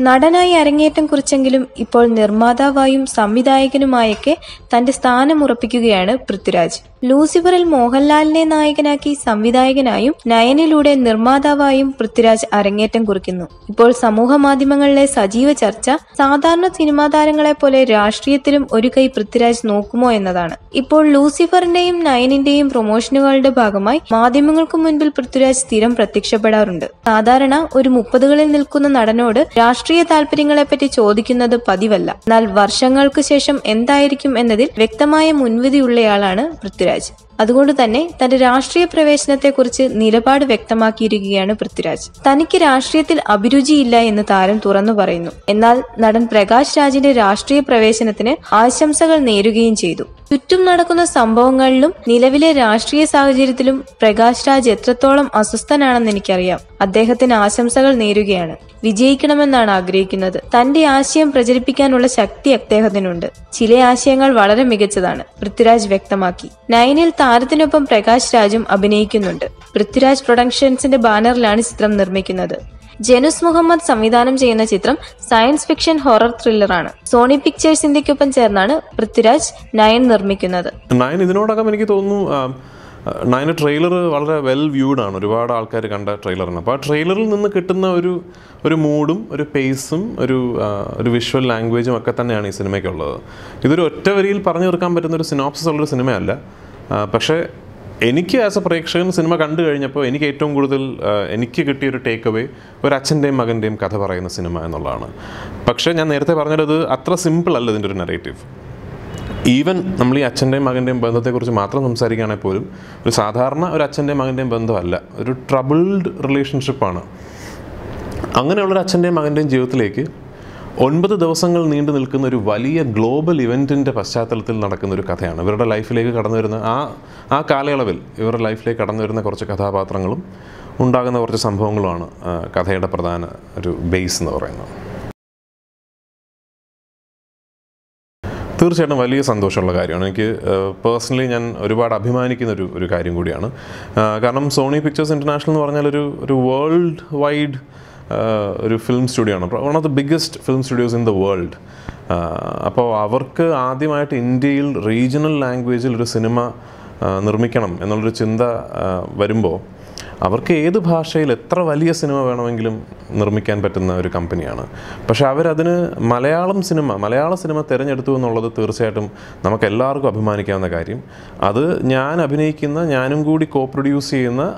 നടനായി അരങ്ങേറ്റം കുറിച്ചെങ്കിലും ഇപ്പോൾ നിർമ്മാതാവായും സംവിധായകനുമായൊക്കെ തന്റെ സ്ഥാനം ഉറപ്പിക്കുകയാണ് പൃഥ്വിരാജ്. ലൂസിഫറിൽ മോഹൻലാലിനെ നായകനാക്കി സംവിധായകനായും നയനിലൂടെ നിർമ്മാതാവായും പൃഥ്വിരാജ് അരങ്ങേറ്റം കുറിക്കുന്നു. ഇപ്പോൾ സമൂഹ മാധ്യമങ്ങളിലെ സജീവ ചർച്ച സാധാരണ സിനിമാ താരങ്ങളെ പോലെ രാഷ്ട്രീയത്തിലും ഒരു കൈ പൃഥ്വിരാജ് നോക്കുമോ എന്നതാണ്. ഇപ്പോൾ ലൂസിഫറിന്റെയും നയനിന്റെയും പ്രൊമോഷനുകളുടെ ഭാഗമായി മാധ്യമങ്ങൾക്ക് മുൻപിൽ പൃഥ്വിരാജ് സ്ഥിരം പ്രത്യക്ഷപ്പെടാറുണ്ട്. സാധാരണ ഒരു മുപ്പതുകളിൽ നിൽക്കുന്ന നടനോട് രാഷ്ട്രീയ താല്പര്യങ്ങളെപ്പറ്റി ചോദിക്കുന്നത് പതിവല്ല. എന്നാൽ വർഷങ്ങൾക്ക് ശേഷം എന്തായിരിക്കും എന്നതിൽ വ്യക്തമായ മുൻവിധിയുള്ളയാളാണ് പൃഥ്വിരാജ്. അതുകൊണ്ട് തന്നെ തന്റെ രാഷ്ട്രീയ പ്രവേശനത്തെക്കുറിച്ച് നിലപാട് വ്യക്തമാക്കിയിരിക്കുകയാണ് പൃഥ്വിരാജ്. തനിക്ക് രാഷ്ട്രീയത്തിൽ അഭിരുചിയില്ല എന്ന് താരം തുറന്നു പറയുന്നു. എന്നാൽ നടൻ പ്രകാശ് രാജിന്റെ രാഷ്ട്രീയ പ്രവേശനത്തിന് ആശംസകൾ നേരുകയും ചെയ്തു. ചുറ്റും നടക്കുന്ന സംഭവങ്ങളിലും നിലവിലെ രാഷ്ട്രീയ സാഹചര്യത്തിലും പ്രകാശ് രാജ് എത്രത്തോളം അസ്വസ്ഥനാണെന്ന് എനിക്കറിയാം. അദ്ദേഹത്തിന് ആശംസകൾ നേരുകയാണ്. വിജയിക്കണമെന്നാണ് ആഗ്രഹിക്കുന്നത്. തന്റെ ആശയം പ്രചരിപ്പിക്കാനുള്ള ശക്തി അദ്ദേഹത്തിനുണ്ട്. ചില ആശയങ്ങൾ വളരെ മികച്ചതാണ്. പൃഥ്വിരാജ് വ്യക്തമാക്കി. നയനിൽ താരത്തിനൊപ്പം പ്രകാശ് രാജും അഭിനയിക്കുന്നുണ്ട്. പൃഥ്വിരാജ് പ്രൊഡക്ഷൻസിന്റെ ബാനറിലാണ് ചിത്രം നിർമ്മിക്കുന്നത്. ജനുസ് മുഹമ്മദ് സംവിധാനം ചെയ്യുന്ന ചിത്രം സയൻസ് ഫിക്ഷൻ ഹൊറർ ത്രില്ലറാണ്. സോണി പിക്ചേഴ്സ് ഇന്ത്യക്കൊപ്പം ചേർന്നാണ് പൃഥ്വിരാജ് നയൻ നിർമ്മിക്കുന്നത്. നയൻ ഇതിനോടകം എനിക്ക് തോന്നുന്നു നയന ട്രെയിലർ വളരെ വെൽ വ്യൂഡ് ആണ്. ഒരുപാട് ആൾക്കാർ കണ്ട ട്രെയിലറാണ്. അപ്പോൾ ആ ട്രെയിലറിൽ നിന്ന് കിട്ടുന്ന ഒരു ഒരു മൂഡും ഒരു പേസും ഒരു ഒരു വിഷ്വൽ ലാംഗ്വേജും ഒക്കെ തന്നെയാണ് ഈ സിനിമയ്ക്കുള്ളത്. ഇതൊരു ഒറ്റ വരിയിൽ പറഞ്ഞു തീർക്കാൻ പറ്റുന്ന ഒരു സിനോപ്സിസ് ഉള്ളൊരു സിനിമയല്ല. പക്ഷേ എനിക്ക് ആസ് എ പ്രേക്ഷകൻ സിനിമ കണ്ടു കഴിഞ്ഞപ്പോൾ എനിക്ക് ഏറ്റവും കൂടുതൽ എനിക്ക് കിട്ടിയൊരു ടേക്ക് അവേ ഒരു അച്ഛന്റെയും മകന്റെയും കഥ പറയുന്ന സിനിമ എന്നുള്ളതാണ്. പക്ഷേ ഞാൻ നേരത്തെ പറഞ്ഞത് അത്ര സിമ്പിൾ അല്ല ഇതിന്റെ ഒരു നെറേറ്റീവ് ഈവൻ നമ്മൾ ഈ അച്ഛന്റെയും മകന്റെയും ബന്ധത്തെക്കുറിച്ച് മാത്രം സംസാരിക്കുകയാണെങ്കിൽ പോലും ഒരു സാധാരണ ഒരു അച്ഛന്റെയും മകന്റെയും ബന്ധമല്ല. ഒരു ട്രബിൾഡ് റിലേഷൻഷിപ്പാണ് അങ്ങനെയുള്ളൊരു അച്ഛന്റെയും മകന്റെയും ജീവിതത്തിലേക്ക് ഒൻപത് ദിവസങ്ങൾ നീണ്ടു നിൽക്കുന്ന ഒരു വലിയ ഗ്ലോബൽ ഇവന്റിന്റെ പശ്ചാത്തലത്തിൽ നടക്കുന്ന ഒരു കഥയാണ്. ഇവരുടെ ലൈഫിലേക്ക് കടന്നു വരുന്ന ആ ആ കാലയളവിൽ ഇവരുടെ ലൈഫിലേക്ക് കടന്നു വരുന്ന കുറച്ച് കഥാപാത്രങ്ങളും ഉണ്ടാകുന്ന കുറച്ച് സംഭവങ്ങളുമാണ് കഥയുടെ പ്രധാന ഒരു ബേസ് എന്ന് പറയുന്നത്. തീർച്ചയായിട്ടും വലിയ സന്തോഷമുള്ള കാര്യമാണ്. എനിക്ക് പേഴ്സണലി ഞാൻ ഒരുപാട് അഭിമാനിക്കുന്ന ഒരു ഒരു കാര്യം കൂടിയാണ്. കാരണം സോണി പിക്ചേഴ്സ് ഇന്റർനാഷണൽ എന്ന് പറഞ്ഞാൽ ഒരു ഒരു വേൾഡ് വൈഡ് ഒരു ഫിലിം സ്റ്റുഡിയോ ആണ്. One of the biggest film studios in the world അപ്പോൾ അവർക്ക് ആദ്യമായിട്ട് ഇന്ത്യയിൽ റീജിയണൽ ലാംഗ്വേജിൽ ഒരു സിനിമ നിർമ്മിക്കണം എന്നുള്ളൊരു ചിന്ത വരുമ്പോൾ അവർക്ക് ഏത് ഭാഷയിൽ എത്ര വലിയ സിനിമ വേണമെങ്കിലും നിർമ്മിക്കാൻ പറ്റുന്ന ഒരു കമ്പനിയാണ്. പക്ഷെ അവരതിന് മലയാളം സിനിമ മലയാള സിനിമ തിരഞ്ഞെടുത്തു എന്നുള്ളത് തീർച്ചയായിട്ടും നമുക്ക് എല്ലാവർക്കും അഭിമാനിക്കാവുന്ന കാര്യം. അത് ഞാൻ അഭിനയിക്കുന്ന ഞാനും കൂടി കോ പ്രൊഡ്യൂസ് ചെയ്യുന്ന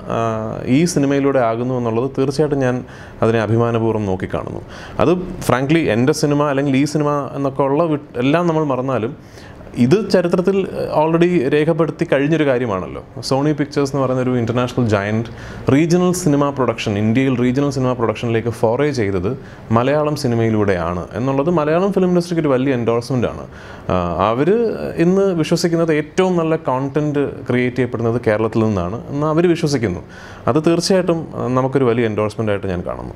ഈ സിനിമയിലൂടെ ആകുന്നു എന്നുള്ളത് തീർച്ചയായിട്ടും ഞാൻ അതിനെ അഭിമാനപൂർവം നോക്കിക്കാണുന്നു. അത് ഫ്രാങ്ക്ലി എന്റെ സിനിമ അല്ലെങ്കിൽ ഈ സിനിമ എന്നൊക്കെ ഉള്ള എല്ലാം നമ്മൾ മറന്നാലും ഇത് ചരിത്രത്തിൽ ഓൾറെഡി രേഖപ്പെടുത്തി കഴിഞ്ഞൊരു കാര്യമാണല്ലോ. സോണി പിക്ചേഴ്സ് എന്ന് പറയുന്ന ഒരു international giant regional cinema production ഇന്ത്യയിൽ റീജിയണൽ സിനിമ പ്രൊഡക്ഷനിലേക്ക് ഫോറേ ചെയ്തത് മലയാളം സിനിമയിലൂടെയാണ് എന്നുള്ളത് മലയാളം ഫിലിം ഇൻഡസ്ട്രിക്ക് ഒരു വലിയ എൻഡോഴ്സ്മെന്റ് ആണ്. അവർ ഇന്ന് വിശ്വസിക്കുന്നത് ഏറ്റവും നല്ല കോണ്ടന്റ് ക്രിയേറ്റ് ചെയ്യപ്പെടുന്നത് കേരളത്തിൽ നിന്നാണ് എന്ന് അവർ വിശ്വസിക്കുന്നു. അത് തീർച്ചയായിട്ടും നമുക്കൊരു വലിയ എൻഡോഴ്സ്മെന്റ് ആയിട്ട് ഞാൻ കാണുന്നു.